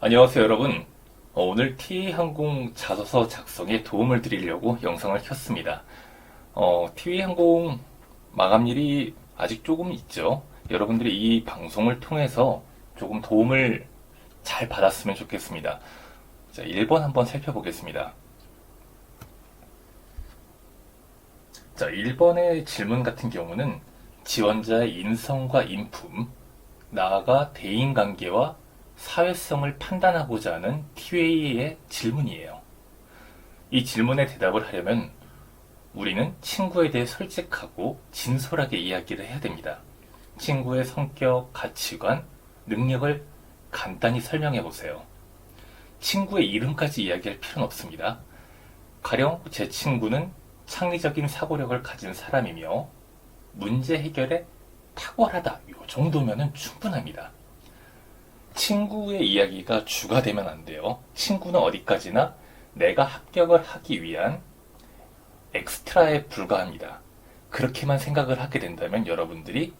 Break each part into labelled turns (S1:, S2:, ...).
S1: 안녕하세요 여러분. 어, 오늘 TA항공 자소서 작성에 도움을 드리려고 영상을 켰습니다. 어, TA항공 마감일이 아직 조금 있죠. 여러분들이 이 방송을 통해서 조금 도움을 잘 받았으면 좋겠습니다. 자 1번 한번 살펴보겠습니다. 자 1번의 질문 같은 경우는 지원자의 인성과 인품 나아가 대인관계와 사회성을 판단하고자 하는 TA의 질문이에요. 이 질문에 대답을 하려면 우리는 친구에 대해 솔직하고 진솔하게 이야기를 해야 됩니다. 친구의 성격, 가치관, 능력을 간단히 설명해 보세요. 친구의 이름까지 이야기할 필요는 없습니다. 가령 제 친구는 창의적인 사고력을 가진 사람이며 문제 해결에 탁월하다. 이 정도면 충분합니다. 친구의 이야기가 주가 되면 안 돼요. 친구는 어디까지나 내가 합격을 하기 위한 엑스트라에 불과합니다. 그렇게만 생각을 하게 된다면 여러분들이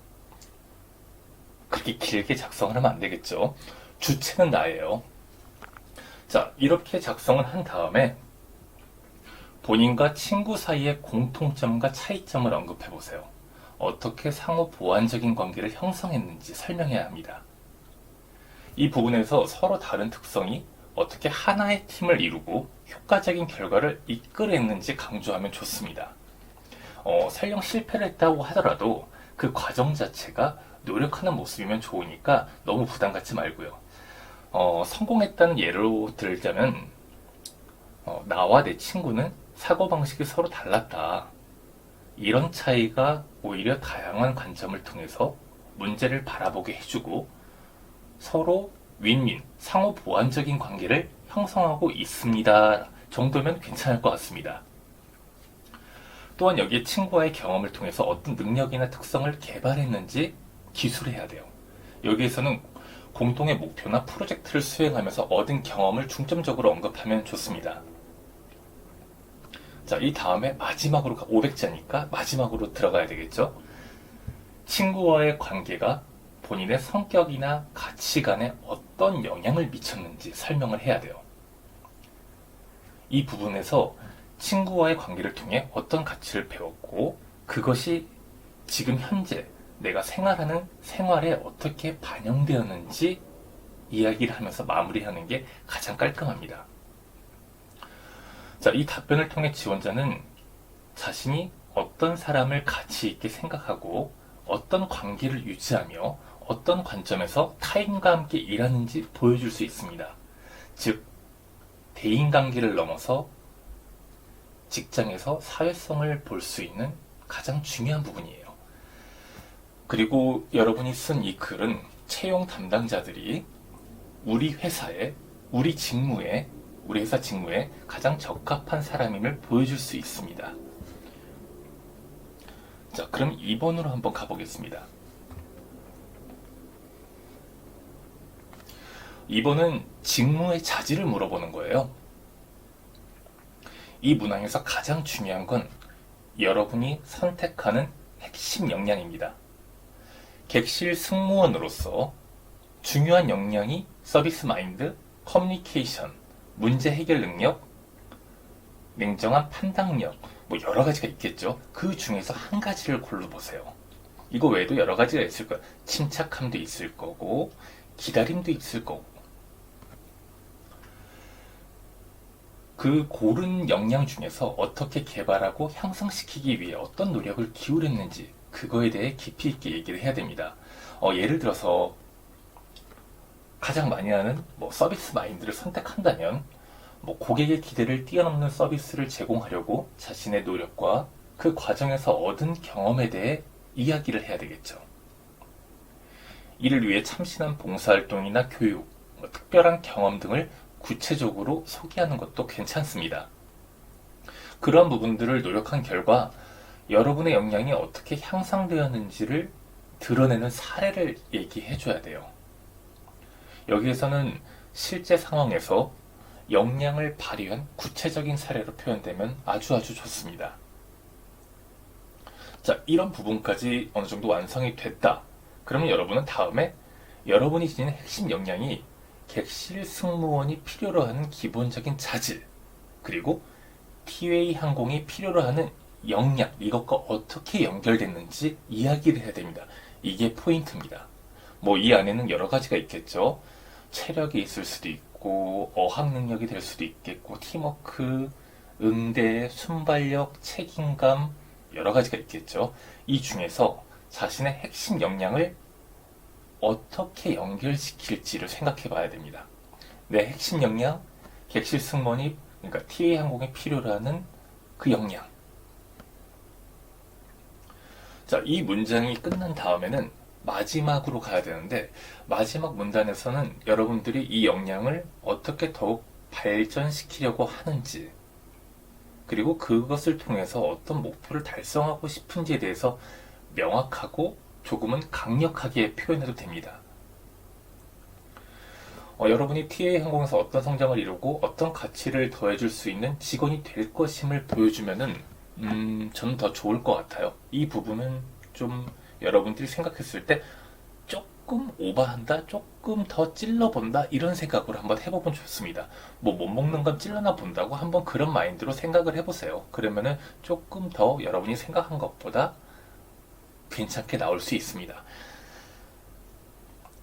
S1: 그렇게 길게 작성을 하면 안 되겠죠. 주체는 나예요. 자, 이렇게 작성을 한 다음에 본인과 친구 사이의 공통점과 차이점을 언급해 보세요. 어떻게 상호 보완적인 관계를 형성했는지 설명해야 합니다. 이 부분에서 서로 다른 특성이 어떻게 하나의 팀을 이루고 효과적인 결과를 이끌어냈는지 강조하면 좋습니다. 어, 설령 실패를 했다고 하더라도 그 과정 자체가 노력하는 모습이면 좋으니까 너무 부담 갖지 말고요. 어, 성공했다는 예로 들자면 어, 나와 내 친구는 사고방식이 서로 달랐다. 이런 차이가 오히려 다양한 관점을 통해서 문제를 바라보게 해주고 서로 윈윈, 상호 보완적인 관계를 형성하고 있습니다. 정도면 괜찮을 것 같습니다. 또한 여기에 친구와의 경험을 통해서 어떤 능력이나 특성을 개발했는지 기술해야 돼요. 여기에서는 공동의 목표나 프로젝트를 수행하면서 얻은 경험을 중점적으로 언급하면 좋습니다. 자, 이 다음에 마지막으로 500자니까 마지막으로 들어가야 되겠죠? 친구와의 관계가 본인의 성격이나 가치관에 어떤 영향을 미쳤는지 설명을 해야 돼요. 이 부분에서 친구와의 관계를 통해 어떤 가치를 배웠고 그것이 지금 현재 내가 생활하는 생활에 어떻게 반영되었는지 이야기를 하면서 마무리하는 게 가장 깔끔합니다. 자, 이 답변을 통해 지원자는 자신이 어떤 사람을 가치 있게 생각하고 어떤 관계를 유지하며 어떤 관점에서 타인과 함께 일하는지 보여줄 수 있습니다. 즉, 대인관계를 넘어서 직장에서 사회성을 볼 수 있는 가장 중요한 부분이에요. 그리고 여러분이 쓴 이 글은 채용 담당자들이 우리 회사에, 우리 직무에, 우리 회사 직무에 가장 적합한 사람임을 보여줄 수 있습니다. 자, 그럼 2번으로 한번 가보겠습니다. 2번은 직무의 자질을 물어보는 거예요. 이 문항에서 가장 중요한 건 여러분이 선택하는 핵심 역량입니다. 객실 승무원으로서 중요한 역량이 서비스 마인드, 커뮤니케이션, 문제 해결 능력, 냉정한 판단력, 뭐 여러 가지가 있겠죠. 그 중에서 한 가지를 골라보세요. 이거 외에도 여러 가지가 있을 거예요. 침착함도 있을 거고, 기다림도 있을 거고, 그 고른 역량 중에서 어떻게 개발하고 향상시키기 위해 어떤 노력을 기울였는지 그거에 대해 깊이 있게 얘기를 해야 됩니다. 어, 예를 들어서 가장 많이 하는 뭐 서비스 마인드를 선택한다면 뭐 고객의 기대를 뛰어넘는 서비스를 제공하려고 자신의 노력과 그 과정에서 얻은 경험에 대해 이야기를 해야 되겠죠. 이를 위해 참신한 봉사활동이나 교육, 뭐 특별한 경험 등을 구체적으로 소개하는 것도 괜찮습니다. 그런 부분들을 노력한 결과 여러분의 역량이 어떻게 향상되었는지를 드러내는 사례를 얘기해 줘야 돼요. 여기에서는 실제 상황에서 역량을 발휘한 구체적인 사례로 표현되면 아주 아주 좋습니다. 자, 이런 부분까지 어느 정도 완성이 됐다. 그러면 여러분은 다음에 여러분이 지닌 핵심 역량이 객실 승무원이 필요로 하는 기본적인 자질, 그리고 티웨이 항공이 필요로 하는 역량, 이것과 어떻게 연결됐는지 이야기를 해야 됩니다. 이게 포인트입니다. 뭐 이 안에는 여러 가지가 있겠죠. 체력이 있을 수도 있고, 어학 능력이 될 수도 있겠고, 팀워크, 응대, 순발력, 책임감, 여러 가지가 있겠죠. 이 중에서 자신의 핵심 역량을 어떻게 연결시킬지를 생각해 봐야 됩니다. 내 핵심 역량, 객실 승무원이, 그러니까 TA 항공에 필요로 하는 그 역량. 자, 이 문장이 끝난 다음에는 마지막으로 가야 되는데, 마지막 문단에서는 여러분들이 이 역량을 어떻게 더욱 발전시키려고 하는지, 그리고 그것을 통해서 어떤 목표를 달성하고 싶은지에 대해서 명확하고 조금은 강력하게 표현해도 됩니다. 어, 여러분이 TA 항공에서 어떤 성장을 이루고 어떤 가치를 더해줄 수 있는 직원이 될 것임을 보여주면은 음, 저는 더 좋을 것 같아요. 이 부분은 좀 여러분들이 생각했을 때 조금 오버한다, 조금 더 찔러본다 이런 생각으로 한번 해보면 좋습니다. 뭐 못 먹는 건 찔러나 본다고 한번 그런 마인드로 생각을 해보세요. 그러면은 조금 더 여러분이 생각한 것보다 괜찮게 나올 수 있습니다.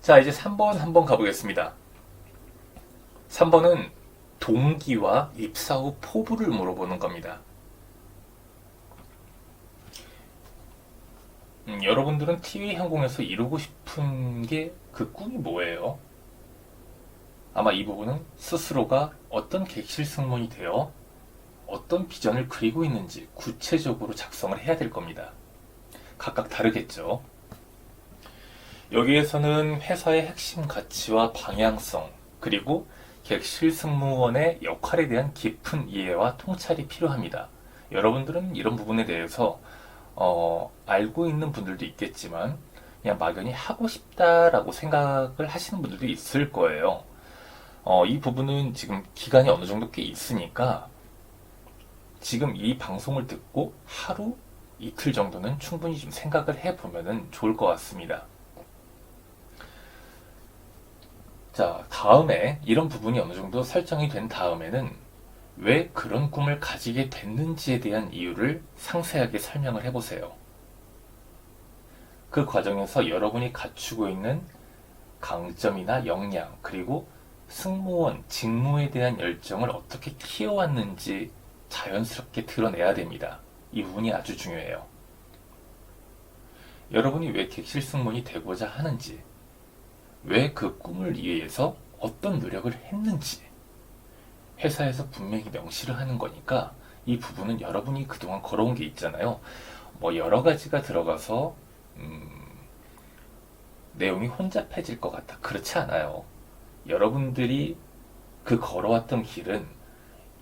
S1: 자, 이제 3번 한번 가보겠습니다. 3번은 동기와 입사 후 포부를 물어보는 겁니다. 음, 여러분들은 TV 항공에서 이루고 싶은 게 그 꿈이 뭐예요? 아마 이 부분은 스스로가 어떤 객실 승무원이 되어 어떤 비전을 그리고 있는지 구체적으로 작성을 해야 될 겁니다. 각각 다르겠죠. 여기에서는 회사의 핵심 가치와 방향성, 그리고 객실 승무원의 역할에 대한 깊은 이해와 통찰이 필요합니다. 여러분들은 이런 부분에 대해서 어, 알고 있는 분들도 있겠지만 그냥 막연히 하고 싶다라고 생각을 하시는 분들도 있을 거예요. 어, 이 부분은 지금 기간이 어느 정도 꽤 있으니까 지금 이 방송을 듣고 하루 이틀 정도는 충분히 좀 생각을 해보면 좋을 것 같습니다. 자, 다음에 이런 부분이 어느 정도 설정이 된 다음에는 왜 그런 꿈을 가지게 됐는지에 대한 이유를 상세하게 설명을 해보세요. 그 과정에서 여러분이 갖추고 있는 강점이나 역량, 그리고 승무원, 직무에 대한 열정을 어떻게 키워왔는지 자연스럽게 드러내야 됩니다. 이 부분이 아주 중요해요. 여러분이 왜 객실 승무원이 되고자 하는지, 왜 그 꿈을 위해서 어떤 노력을 했는지, 회사에서 분명히 명시를 하는 거니까 이 부분은 여러분이 그동안 걸어온 게 있잖아요. 뭐 여러 가지가 들어가서 음, 내용이 혼잡해질 것 같아. 그렇지 않아요. 여러분들이 그 걸어왔던 길은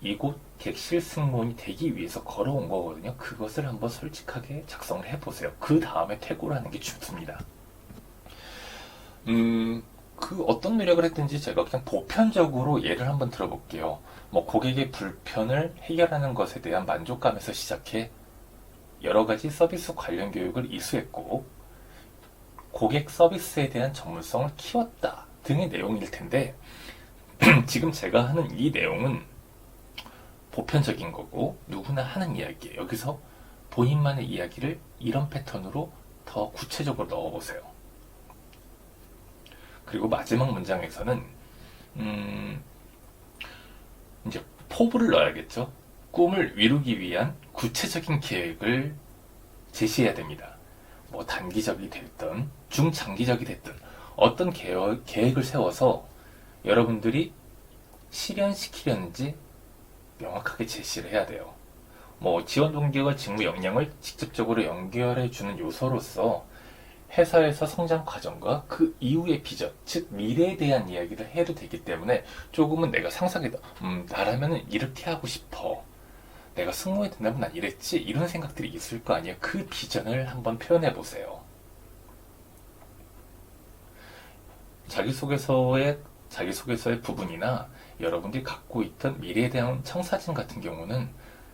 S1: 이곳 객실 승무원이 되기 위해서 걸어온 거거든요. 그것을 한번 솔직하게 작성을 해보세요. 그 다음에 퇴고를 하는 게 좋습니다. 음, 그 어떤 노력을 했든지 제가 그냥 보편적으로 예를 한번 들어볼게요. 뭐 고객의 불편을 해결하는 것에 대한 만족감에서 시작해 여러 가지 서비스 관련 교육을 이수했고 고객 서비스에 대한 전문성을 키웠다 등의 내용일 텐데 지금 제가 하는 이 내용은 보편적인 거고 누구나 하는 이야기예요. 여기서 본인만의 이야기를 이런 패턴으로 더 구체적으로 넣어보세요. 그리고 마지막 문장에서는 음, 이제 포부를 넣어야겠죠. 꿈을 이루기 위한 구체적인 계획을 제시해야 됩니다. 뭐 단기적이 됐든 중장기적이 됐든 어떤 계획, 계획을 세워서 여러분들이 실현시키려는지 명확하게 제시를 해야 돼요. 뭐 지원 동기와 직무 역량을 직접적으로 연결해 주는 요소로서 회사에서 성장 과정과 그 이후의 비전, 즉 미래에 대한 이야기를 해도 되기 때문에 조금은 내가 상상해도 음, 나라면은 이렇게 하고 싶어. 내가 승무원이 된다면 난 이랬지. 이런 생각들이 있을 거 아니에요. 그 비전을 한번 표현해 보세요. 자기소개서의 자기소개서의 부분이나 여러분들이 갖고 있던 미래에 대한 청사진 같은 경우는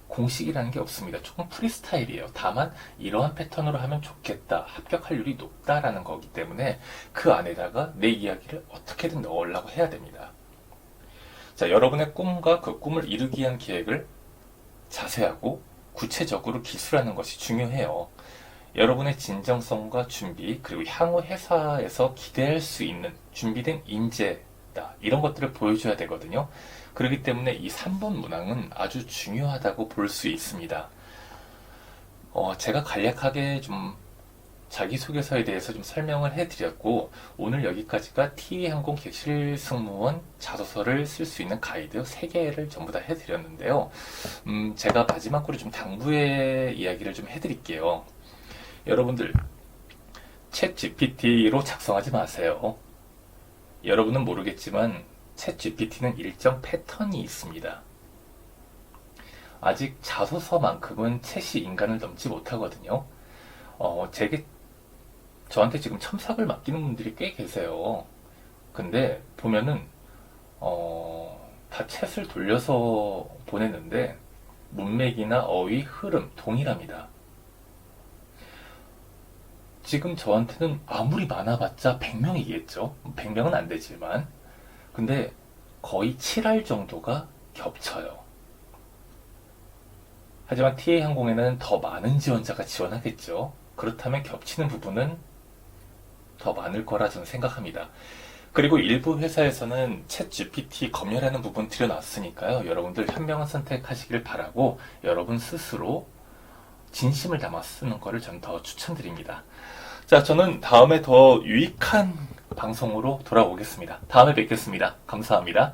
S1: 공식이라는 게 없습니다. 조금 프리스타일이에요. 다만 이러한 패턴으로 하면 좋겠다, 합격할 률이 높다라는 거기 때문에 그 안에다가 내 이야기를 어떻게든 넣으려고 해야 됩니다. 자, 여러분의 꿈과 그 꿈을 이루기 위한 계획을 자세하고 구체적으로 기술하는 것이 중요해요. 여러분의 진정성과 준비, 그리고 향후 회사에서 기대할 수 있는 준비된 인재 다. 이런 것들을 보여줘야 되거든요. 그렇기 때문에 이 3번 문항은 아주 중요하다고 볼 수 있습니다. 어, 제가 간략하게 좀 자기소개서에 대해서 좀 설명을 해드렸고, 오늘 여기까지가 TA항공 객실 승무원 자소서를 쓸 수 있는 가이드 3개를 전부 다 해드렸는데요. 음, 제가 마지막으로 좀 당부의 이야기를 좀 해드릴게요. 여러분들, 챗 GPT로 작성하지 마세요. 여러분은 모르겠지만, 챗 GPT는 일정 패턴이 있습니다. 아직 자소서만큼은 챗이 인간을 넘지 못하거든요. 어, 제게, 저한테 지금 첨삭을 맡기는 분들이 꽤 계세요. 근데, 보면은, 어, 다 챗을 돌려서 보냈는데, 문맥이나 어휘, 흐름, 동일합니다. 지금 저한테는 아무리 많아봤자 100명이겠죠. 100명은 안 되지만. 근데 거의 7할 정도가 겹쳐요. 하지만 TA항공에는 더 많은 지원자가 지원하겠죠. 그렇다면 겹치는 부분은 더 많을 거라 저는 생각합니다. 그리고 일부 회사에서는 챗 GPT 검열하는 부분 들여놨으니까요. 여러분들 현명한 선택하시길 바라고 여러분 스스로 진심을 담아 쓰는 거를 전더 추천드립니다. 자, 저는 다음에 더 유익한 방송으로 돌아오겠습니다. 다음에 뵙겠습니다. 감사합니다.